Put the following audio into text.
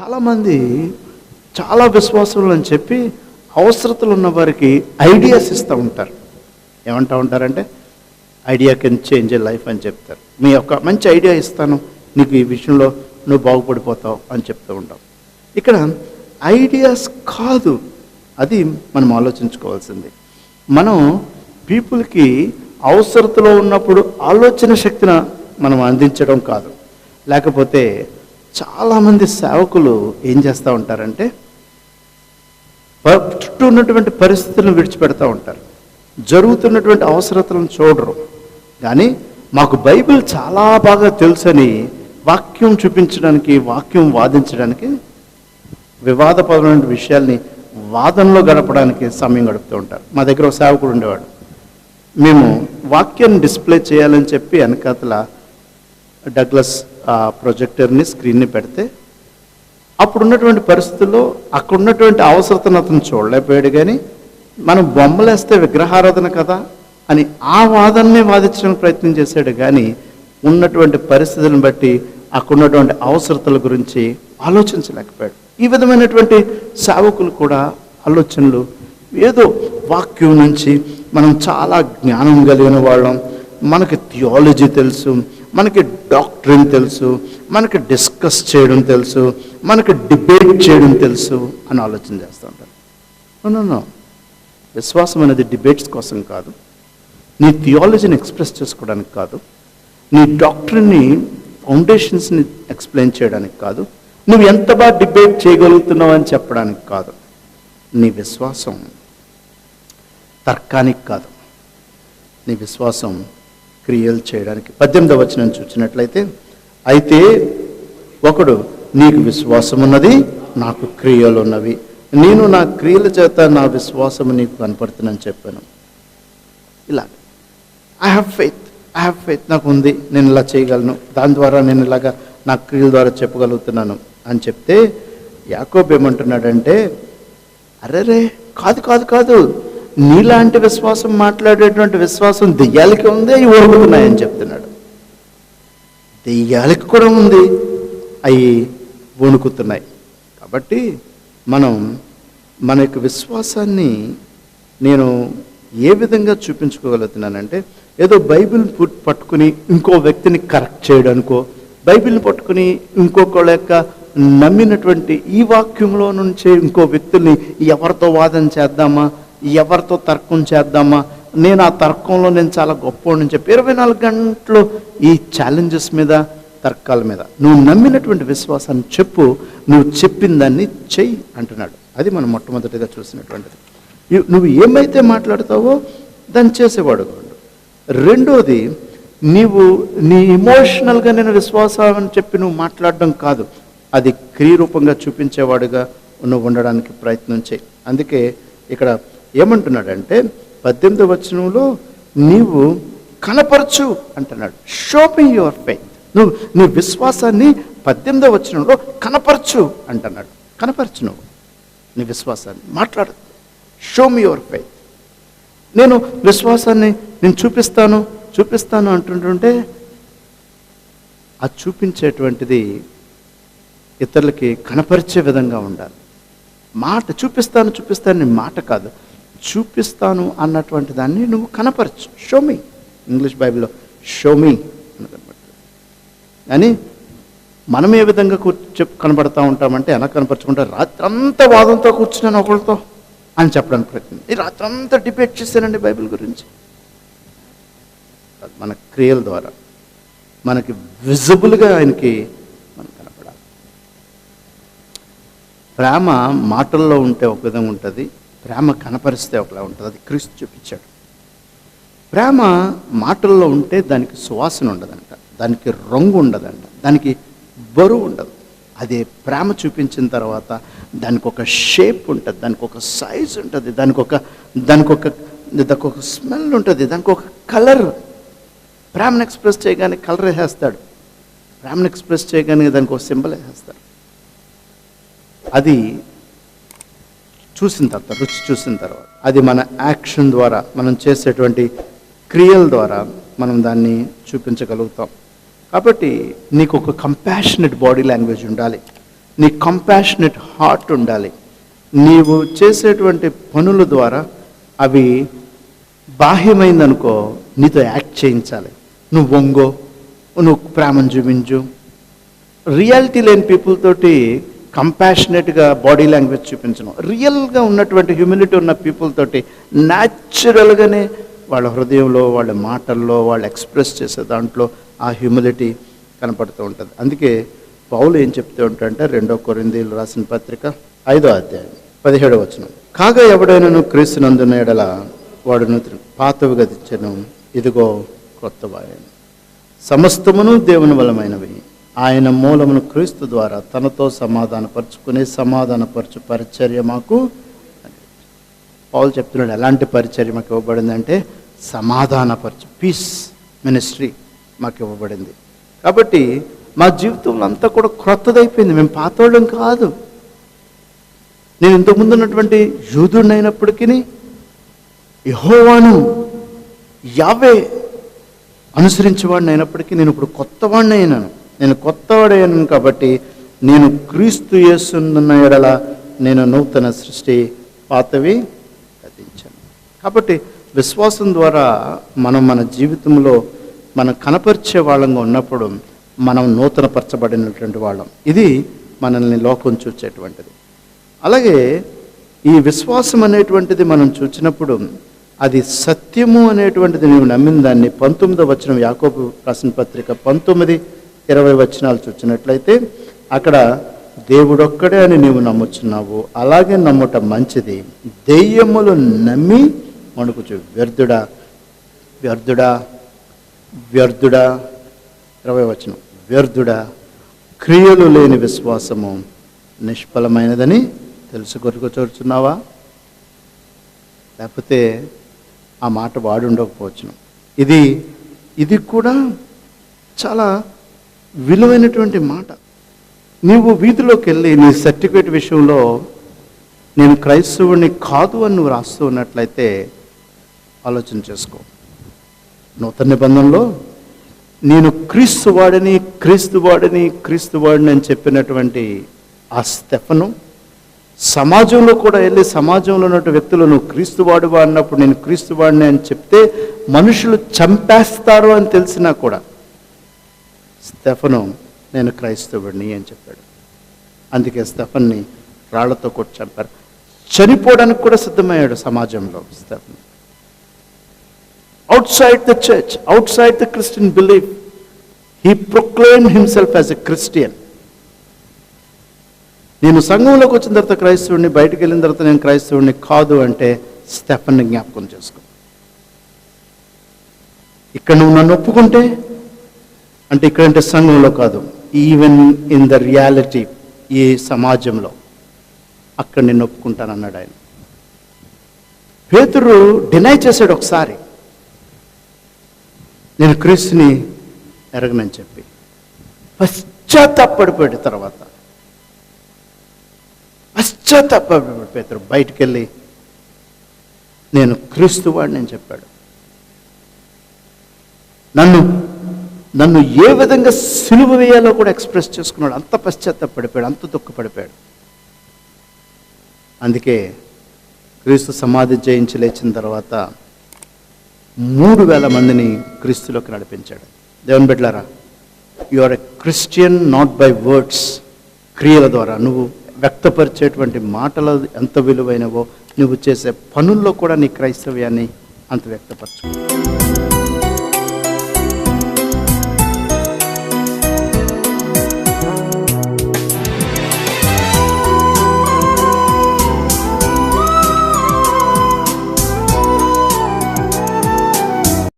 చాలామంది చాలా విశ్వాసులు అని చెప్పి అవసరతలు ఉన్న వారికి ఐడియాస్ ఇస్తూ ఉంటారు. ఏమంటూ ఉంటారంటే idea can change a life అని చెప్తారు. మీ యొక్క మంచి ఐడియా ఇస్తాను. నీకు ఈ విషయంలో నువ్వు బాగుపడిపోతావు అని చెప్తూ ఉంటాం. ఇక్కడ ఐడియాస్ కాదు. అది మనం ఆలోచించుకోవాల్సింది. మనం పీపుల్కి అవసరతలో ఉన్నప్పుడు ఆలోచన శక్తిని మనం అందించడం కాదు. లేకపోతే చాలామంది సేవకులు ఏం చేస్తూ ఉంటారంటే చుట్టూ ఉన్నటువంటి పరిస్థితులను విడిచిపెడతా ఉంటారు. జరుగుతున్నటువంటి అవసరతలను చూడరు. కానీ మాకు బైబిల్ చాలా బాగా తెలుసని వాక్యం చూపించడానికి వాక్యం వాదించడానికి వివాదపరమైన విషయాల్ని వాదనలో గడపడానికి సమయం గడుపుతూ ఉంటారు. మా దగ్గర ఒక సేవకుడు ఉండేవాడు. మేము వాక్యాన్ని డిస్ప్లే చేయాలని చెప్పి వెనకాతల డగ్లస్ ఆ ప్రొజెక్టర్ని స్క్రీన్ని పెడితే అప్పుడు ఉన్నటువంటి పరిస్థితుల్లో అక్కడ ఉన్నటువంటి అవసరతను అతను చూడలేకపోయాడు కానీ మనం బొమ్మలేస్తే విగ్రహారాధన కదా అని ఆ వాదననే వాదించడానికి ప్రయత్నం చేశాడు కానీ ఉన్నటువంటి పరిస్థితులను బట్టి అక్కడ ఉన్నటువంటి అవసరతల గురించి ఆలోచించలేకపోయాడు. ఈ విధమైనటువంటి సేవకులు కూడా ఆలోచనలు ఏదో వాక్యం నుంచి మనం చాలా జ్ఞానం కలిగిన వాళ్ళం. మనకి థియాలజీ తెలుసు మనకి డాక్టరీన్ తెలుసు? మనకి డిస్కస్ చేయడం తెలుసు? మనకి డిబేట్ చేయడం తెలుసు? అని ఆలోచన చేస్తూ ఉంటారు. విశ్వాసం అనేది డిబేట్స్ కోసం కాదు. నీ థియాలజీని ఎక్స్ప్రెస్ చేసుకోవడానికి కాదు. నీ డాక్టర్ని ఫౌండేషన్స్ని ఎక్స్ప్లెయిన్ చేయడానికి కాదు. నువ్వు ఎంత బాగా డిబేట్ చేయగలుగుతున్నావు అని చెప్పడానికి కాదు. నీ విశ్వాసం తర్కానికి కాదు. నీ విశ్వాసం క్రియలు చేయడానికి. పద్దెనిమిదవ వచనం చూసినట్లయితే అయితే ఒకడు నీకు విశ్వాసం ఉన్నది నాకు క్రియలు ఉన్నవి నేను నా క్రియల చేత నా విశ్వాసం నీకు కనపడుతుందని చెప్పాను. ఇలా. I have faith I have faith నాకు ఉంది నేను ఇలా చేయగలను. దాని ద్వారా నేను ఇలాగా నా క్రియల ద్వారా చెప్పగలుగుతున్నాను. అని చెప్తే యాకోబ్ ఏమంటున్నాడంటే అరేరే కాదు కాదు కాదు. నీలాంటి విశ్వాసం మాట్లాడేటువంటి విశ్వాసం దెయ్యాలకి ఉంది అవి ఓడుకున్నాయని చెప్తున్నాడు. దెయ్యాలకి కూడా ఉంది. అవి వణుకుతున్నాయి. కాబట్టి మనం మన యొక్క విశ్వాసాన్ని నేను ఏ విధంగా చూపించుకోగలుగుతున్నానంటే ఏదో బైబిల్ పట్టుకుని ఇంకో వ్యక్తిని కరెక్ట్ చేయడానికో బైబిల్ని పట్టుకుని ఇంకొకళ్ళ యొక్క నమ్మినటువంటి ఈ వాక్యంలో నుంచి ఇంకో వ్యక్తుల్ని ఎవరితో వాదన చేద్దామా ఎవరితో తర్కం చేద్దామా? నేను ఆ తర్కంలో నేను చాలా గొప్పవాడిని చెప్పి ఇరవై నాలుగు గంటలు ఈ ఛాలెంజెస్ మీద తర్కాల మీద. నువ్వు నమ్మినటువంటి విశ్వాసాన్ని చెప్పు నువ్వు చెప్పిన దాన్ని చెయ్యి అంటున్నాడు. అది మనం మొట్టమొదటిగా చూసినటువంటిది. నువ్వు ఏమైతే మాట్లాడతావో దాన్ని చేసేవాడు రెండోది నీవు నీ ఇమోషనల్గా నేను విశ్వాసం అని చెప్పి నువ్వు మాట్లాడడం కాదు. అది క్రియరూపంగా చూపించేవాడుగా నువ్వు ఉండడానికి ప్రయత్నం చేయి అందుకే ఇక్కడ ఏమంటున్నాడంటే పద్దెనిమిది వచనంలో నీవు కనపరచు అంటున్నాడు. షో మీ యువర్ ఫెయిత్ నువ్వు నీ విశ్వాసాన్ని పద్దెనిమిదో వచనంలో కనపరచు అంటున్నాడు. కనపరచు నువ్వు. నీ విశ్వాసాన్ని మాట్లాడు. షో మీ యువర్ ఫెయిత్ నేను విశ్వాసాన్ని నేను చూపిస్తాను చూపిస్తాను అంటుంటుంటే ఆ చూపించేటువంటిది ఇతరులకి కనపరిచే విధంగా ఉండాలి. మాట చూపిస్తాను చూపిస్తాను నీ మాట కాదు. చూపిస్తాను అన్నటువంటి దాన్ని నువ్వు కనపరచు. షోమి ఇంగ్లీష్ బైబిల్లో షోమి అని కానీ మనం ఏ విధంగా కూర్చు చెప్పు కనబడతా ఉంటామంటే ఎలా కనపరచుకుంటా? రాత్రంతా వాదంతో కూర్చున్నాను ఒకరితో అని చెప్పడానికి ప్రయత్నం ఈ రాత్రంతా డిబేట్ చేశానండి బైబిల్ గురించి. మన క్రియల ద్వారా. మనకి విజిబుల్గా ఆయనకి మనం కనపడాలి. ప్రేమ మాటల్లో ఉంటే ఒక విధంగా ఉంటుంది. ప్రేమ కనపరిస్తే ఒకలా ఉంటుంది. అది క్రీస్తు చూపించాడు. ప్రేమ మాటల్లో ఉంటే దానికి సువాసన ఉండదంట. దానికి రంగు ఉండదంట. దానికి బరువు ఉండదు. అదే ప్రేమ చూపించిన తర్వాత దానికి ఒక షేప్ ఉంటుంది. దానికి ఒక సైజ్ ఉంటుంది. దానికి ఒక దానికి ఒక దానికి ఒక స్మెల్ ఉంటుంది. దానికి ఒక కలర్. ప్రేమను ఎక్స్ప్రెస్ చేయగానే కలర్ వేసేస్తాడు. ప్రేమను ఎక్స్ప్రెస్ చేయగానే దానికి ఒక సింబల్ వేసేస్తాడు. అది చూసిన తర్వాత రుచి చూసిన తర్వాత అది మన యాక్షన్ ద్వారా మనం చేసేటువంటి క్రియల ద్వారా మనం దాన్ని చూపించగలుగుతాం. కాబట్టి నీకు ఒక కంపాషనెట్ బాడీ లాంగ్వేజ్ ఉండాలి. నీ కంపాషనెట్ హార్ట్ ఉండాలి. నీవు చేసేటువంటి పనుల ద్వారా అవి బాహ్యమైందనుకో నీతో యాక్ట్ చేయించాలి. నువ్వు వంగో నువ్వు ప్రేమను చూపించు. రియాలిటీ లేని పీపుల్ తోటి కంపాషనేట్గా బాడీ లాంగ్వేజ్ చూపించడం రియల్గా ఉన్నటువంటి హ్యూమిలిటీ ఉన్న పీపుల్ తోటి న్యాచురల్గానే వాళ్ళ హృదయంలో వాళ్ళ మాటల్లో వాళ్ళు ఎక్స్ప్రెస్ చేసే దాంట్లో ఆ హ్యూమిలిటీ కనపడుతూ ఉంటుంది. అందుకే పౌలు ఏం చెప్తూ ఉంటాడంటే రెండో కొరిందీలు రాసిన పత్రిక ఐదో అధ్యాయం పదిహేడవ వచనం. కాగా ఎవడైనను క్రీస్తునందున ఎడల వాడు నూతన పాతవి గతించను. ఇదిగో కొత్త వాయను సమస్తమును దేవుని బలమైనవి ఆయన మూలమును క్రీస్తు ద్వారా తనతో సమాధానపరుచుకునే సమాధానపరచు పరిచర్య మాకు పౌలు చెప్తున్నాడు ఎలాంటి పరిచర్య మాకు ఇవ్వబడిందంటే సమాధానపరచు పీస్ మినిస్ట్రీ మాకు ఇవ్వబడింది. కాబట్టి మా జీవితంలో అంతా కూడా క్రొత్తదైపోయింది మేము పాతోళ్ళం కాదు. నేను ఇంతకుముందు ఉన్నటువంటి యూదుడినైనప్పటికీ యహోవాను యావే అనుసరించేవాడిని అయినప్పటికీ నేను ఇప్పుడు కొత్తవాడిని అయినాను నేను కొత్తవాడయ్యాను కాబట్టి నేను క్రీస్తు చేస్తున్న ఎడల నేను నూతన సృష్టి పాతవి గతించాను కాబట్టి విశ్వాసం ద్వారా మనం మన జీవితంలో మనం కనపరిచే వాళ్ళంగా ఉన్నప్పుడు మనం నూతనపరచబడినటువంటి వాళ్ళం. ఇది మనల్ని లోకం చూచేటువంటిది. అలాగే ఈ విశ్వాసం అనేటువంటిది మనం చూచినప్పుడు అది సత్యము అనేటువంటిది నువ్వు నమ్మిన దాన్ని పంతొమ్మిదో వచ్చిన యాకోబు రాసిన పత్రిక పంతొమ్మిది ఇరవై వచనాలు చూసినట్లయితే అక్కడ దేవుడొక్కడే అని నీవు నమ్ముచున్నావు అలాగే నమ్ముట మంచిది. దెయ్యములు నమ్మి వణుకుచు. వ్యర్థుడా వ్యర్థుడా వ్యర్థుడా. ఇరవై వచనం. వ్యర్థుడా క్రియలు లేని విశ్వాసము నిష్ఫలమైనదని తెలుసు కొరకు లేకపోతే ఆ మాట వాడుండకపోవచ్చును. ఇది ఇది కూడా చాలా విలువైనటువంటి మాట. నీవు వీధిలోకి వెళ్ళి నీ సర్టిఫికేట్ విషయంలో నేను క్రైస్తవుని కాదు అని నువ్వు రాస్తూ ఉన్నట్లయితే ఆలోచన చేసుకో. నూతన నిబంధనలో నేను క్రీస్తు వాడిని క్రీస్తు వాడిని క్రీస్తు వాడిని అని చెప్పినటువంటి ఆ స్టెఫను సమాజంలో కూడా వెళ్ళి సమాజంలో ఉన్న వ్యక్తులు నువ్వు క్రీస్తు వాడు అన్నప్పుడు నేను క్రీస్తు వాడిని అని చెప్తే మనుషులు చంపేస్తారు అని తెలిసినా కూడా స్టెఫను నేను క్రైస్తవుడిని అని చెప్పాడు. అందుకే స్టెఫన్ని రాళ్ళతో కొట్టి చంపారు. చనిపోవడానికి కూడా సిద్ధమయ్యాడు సమాజంలో Stephen. Outside the church outside the Christian belief he proclaim himself as a Christian నేను సంఘంలోకి వచ్చిన తర్వాత క్రైస్తవుడిని బయటకు వెళ్ళిన తర్వాత నేను క్రైస్తవుడిని కాదు అంటే స్టెఫన్ని జ్ఞాపకం చేసుకో. ఇక్కడ నువ్వు నన్ను ఒప్పుకుంటే అంటే ఇక్కడంటే సంఘంలో కాదు. ఈవెన్ ఇన్ ద రియాలిటీ ఈ సమాజంలో. అక్కడ నేను ఒప్పుకుంటాను అన్నాడు ఆయన. పేతురు డినై చేశాడు ఒకసారి. నేను క్రీస్తుని ఎరగనని చెప్పి. పశ్చాత్తాపడిపోయాడు తర్వాత. పశ్చాత్తాపడిపోయాడు పేతురు బయటికి వెళ్ళి నేను క్రీస్తువాడిని అని చెప్పాడు. నన్ను నన్ను ఏ విధంగా సిలువ వేయాలో కూడా ఎక్స్ప్రెస్ చేసుకున్నాడు. అంత పశ్చాత్తాపడిపోయాడు అంత దుఃఖపడిపోయాడు. అందుకే క్రీస్తు సమాధి జయించి లేచిన తర్వాత మూడు వేల మందిని క్రీస్తులోకి నడిపించాడు. దేవుని బిడ్లారా you are a Christian not by words క్రియల ద్వారా. నువ్వు వ్యక్తపరిచేటువంటి మాటలు ఎంత విలువైనవో నువ్వు చేసే పనుల్లో కూడా నీ క్రైస్తవ్యాన్ని అంత వ్యక్తపరచు